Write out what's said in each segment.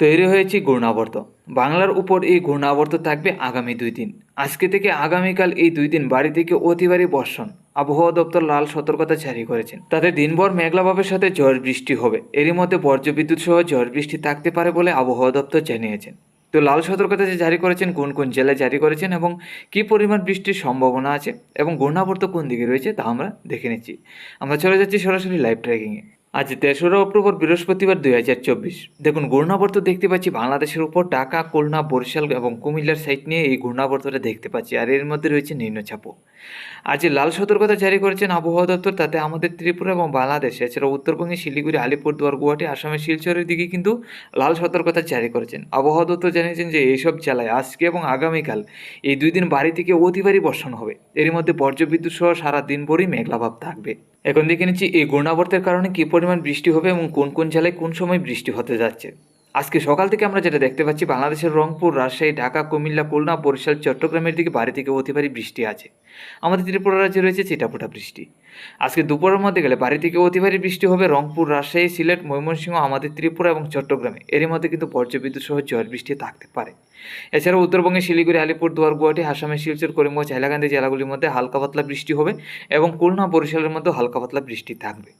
তৈরি হয়েছে ঘূর্ণাবর্ত। বাংলার উপর এই ঘূর্ণাবর্ত থাকবে আগামী দুই দিন। আজকে থেকে আগামীকাল এই দুই দিন বাড়ি থেকে অতি বর্ষণ। আবহাওয়া দপ্তর লাল সতর্কতা জারি করেছেন তাতে দিনভর মেঘলাভাবের সাথে ঝড় বৃষ্টি হবে। এরই মধ্যে বজ্রবিদ্যুৎ সহ ঝড় বৃষ্টি থাকতে পারে বলে আবহাওয়া দপ্তর জানিয়েছেন তো লাল সতর্কতা যে জারি করেছেন, কোন কোন জেলায় জারি করেছেন এবং কী পরিমাণ বৃষ্টির সম্ভাবনা আছে এবং ঘূর্ণাবর্ত কোন দিকে রয়েছে তা আমরা দেখে নিচ্ছি। আমরা চলে যাচ্ছি সরাসরি লাইভ ট্র্যাকিংয়ে। আজ তেসরা অক্টোবর বৃহস্পতিবার দুই হাজার চব্বিশ। দেখুন, ঘূর্ণাবর্ত দেখতে পাচ্ছি বাংলাদেশের উপর ঢাকা, খুলনা, বরিশাল এবং কুমিল্লার সাইট নিয়ে এই ঘূর্ণাবর্তটা দেখতে পাচ্ছি। আর এর মধ্যে রয়েছে নিম্নচাপও। আজ যে লাল সতর্কতা জারি করেছেন আবহাওয়া দপ্তর, তাতে আমাদের ত্রিপুরা এবং বাংলাদেশ, এছাড়া উত্তরবঙ্গে শিলিগুড়ি, আলিপুরদুয়ার, গুয়াহাটি, আসামের শিলচরের দিকে কিন্তু লাল সতর্কতা জারি করেছেন। আবহাওয়া দপ্তর জানিয়েছেন যে এইসব জেলায় আজকে এবং আগামীকাল এই দুই দিন বাড়ি থেকে অতি ভারী বর্ষণ হবে। এর মধ্যে বজ্রবিদ্যুৎ সহ সারা দিন ভরই মেঘলাভাব থাকবে। এখন দেখে নিচ্ছি এই ঘূর্ণাবর্তের কারণে কী পরিমাণ বৃষ্টি হবে এবং কোন কোন জেলায় কোন সময় বৃষ্টি হতে যাচ্ছে। আজকে সকাল থেকে আমরা যেটা দেখতে পাচ্ছি, বাংলাদেশের রংপুর, রাজশাহী, ঢাকা, কুমিল্লা, খুলনা, বরিশাল, চট্টগ্রামের দিকে বাড়ি থেকে অতি ভারী বৃষ্টি আছে। আমাদের ত্রিপুরা রাজ্যে রয়েছে চিটাফোটা বৃষ্টি। আজকে দুপুরের মধ্যে গেলে বাড়ি থেকে অতি ভারী বৃষ্টি হবে রংপুর, রাজশাহী, সিলেট, ময়মনসিংহ, আমাদের ত্রিপুরা এবং চট্টগ্রামে। এরই মধ্যে কিন্তু বজ্রবিদ্যুৎ সহ ঝড় বৃষ্টি থাকতে পারে। এছাড়া উত্তরবঙ্গে শিলিগুড়ি, আলিপুর, দুয়ার, গুয়াহাটি আসামের শিলচর, করিমগঞ্জ, হাইলাকান্দি জেলাগুলির মধ্যে হালকা পাতলা বৃষ্টি হবে এবং খুলনা, বরিশালের মধ্যে হালকা পাতলা বৃষ্টি থাকবে।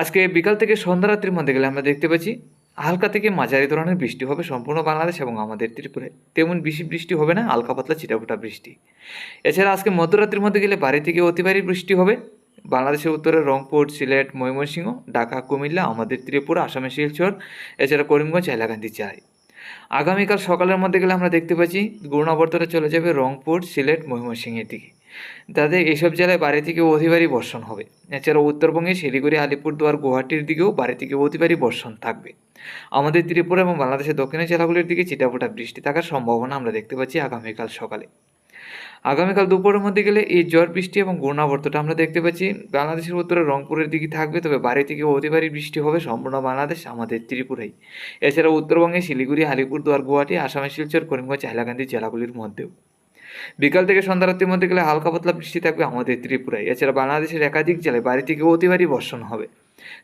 আজকে বিকাল থেকে সন্ধ্যা রাত্রির মধ্যে গেলে আমরা দেখতে পাচ্ছি হালকা থেকে মাঝারি ধরনের বৃষ্টি হবে সম্পূর্ণ বাংলাদেশ এবং আমাদের ত্রিপুরায়। তেমন বেশি বৃষ্টি হবে না, হালকা পাতলা চিটাফোটা বৃষ্টি। এছাড়া আজকে মধ্যরাত্রির মধ্যে গেলে বাড়ি থেকে অতি ভারী বৃষ্টি হবে। বাংলাদেশের উত্তরে রংপুর, সিলেট, ময়মনসিংহ, ঢাকা, কুমিল্লা, আমাদের ত্রিপুরা আসামের শিলচর, এছাড়া করিমগঞ্জ, হাইলাকান্দি চাই। আগামীকাল সকালের মধ্যে গেলে আমরা দেখতে পাচ্ছি ঘূর্ণাবর্তটা চলে যাবে রংপুর, সিলেট, ময়মনসিংহের দিকে। তাদের এসব জেলায় বাড়ি থেকে অধিবারী বর্ষণ হবে। এছাড়া উত্তরবঙ্গে শিলিগুড়ি, আলিপুরদুয়ার, গুয়াহাটির দিকেও বাড়ি থেকে অতিবারী বর্ষণ থাকবে। আমাদের ত্রিপুরা এবং বাংলাদেশের দক্ষিণের জেলাগুলির দিকে চিটাফোটা বৃষ্টি থাকার সম্ভাবনা আমরা দেখতে পাচ্ছি আগামীকাল সকালে। আগামীকাল দুপুরের মধ্যে গেলে এই ঝড় বৃষ্টি এবং ঘূর্ণাবর্তটা আমরা দেখতে পাচ্ছি। বাংলাদেশের উত্তরে রংপুরের দিকে থাকবে, তবে বাড়ি থেকে অতিবারী বৃষ্টি হবে সম্পূর্ণ বাংলাদেশ, আমাদের ত্রিপুরাই। এছাড়া উত্তরবঙ্গে শিলিগুড়ি, আলিপুরদুয়ার, গুয়াহাটি, আসামের শিলচর, করিমগঞ্জ, হাইলাকান্দি জেলাগুলির মধ্যেও। বিকাল থেকে সন্ধ্যা রাত্রির মধ্যে গেলে হালকা পাতলা বৃষ্টি থাকবে আমাদের ত্রিপুরায়। এছাড়া বাংলাদেশের একাধিক জেলায় বাড়ি থেকে অতিবারী বর্ষণ হবে।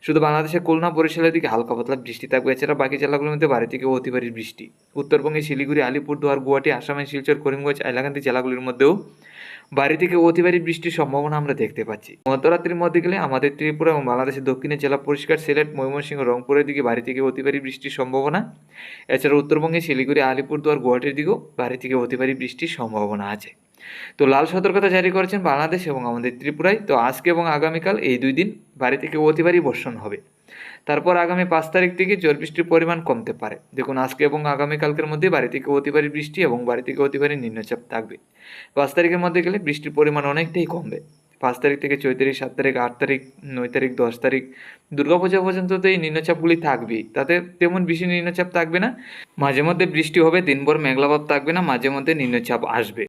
শুধু বাংলাদেশের খুলনা, বরিশালের দিকে হালকা পাতলা বৃষ্টি থাকবে। এছাড়া বাকি জেলাগুলোর মধ্যে বাড়ি থেকে অতিবারী বৃষ্টি। উত্তরবঙ্গে শিলিগুড়ি, আলিপুরদুয়ার, গুয়াহাটি, আসামের শিলচর, করিমগঞ্জ এলাকান্তি জেলাগুলির মধ্যেও বাড়ি থেকে অতিবারী বৃষ্টির সম্ভাবনা আমরা দেখতে পাচ্ছি। মধ্যরাত্রির মধ্যে গেলে আমাদের ত্রিপুরা এবং বাংলাদেশের দক্ষিণে জেলা পরিষ্কার সিলেট, ময়মনসিংহ, রংপুরের দিকে বাড়ি থেকে অতিবারী বৃষ্টির সম্ভাবনা। এছাড়া উত্তরবঙ্গে শিলিগুড়ি, আলিপুরদুয়ার গুয়াহাটির দিকেও বাড়ি থেকে অতিবারী বৃষ্টির সম্ভাবনা আছে। তো লাল সতর্কতা জারি করেছেন বাংলাদেশ এবং আমাদের ত্রিপুরায় তো আজকে এবং আগামীকাল এই দুই দিন বাড়ি থেকে অতিবারী বর্ষণ হবে। তারপর আগামী পাঁচ তারিখ থেকে জল বৃষ্টির পরিমাণ কমতে পারে। দেখুন, আজকে এবং আগামীকালকের মধ্যে বাড়ি থেকে অতিবারী বৃষ্টি এবং বাড়ি থেকে অতিবারী নিম্নচাপ থাকবে। পাঁচ তারিখের মধ্যে গেলে বৃষ্টির পরিমাণ অনেকটাই কমবে। পাঁচ তারিখ থেকে ছয় তারিখ সাত তারিখ, আট তারিখ, নয় তারিখ, দশ তারিখ দুর্গাপূজা পর্যন্ত তো এই নিম্নচাপগুলি থাকবেই। তাতে তেমন বেশি নিম্নচাপ থাকবে না। মাঝে মধ্যে বৃষ্টি হবে, দিনভর মেঘলাভাব থাকবে না মাঝে মধ্যে নিম্নচাপ আসবে।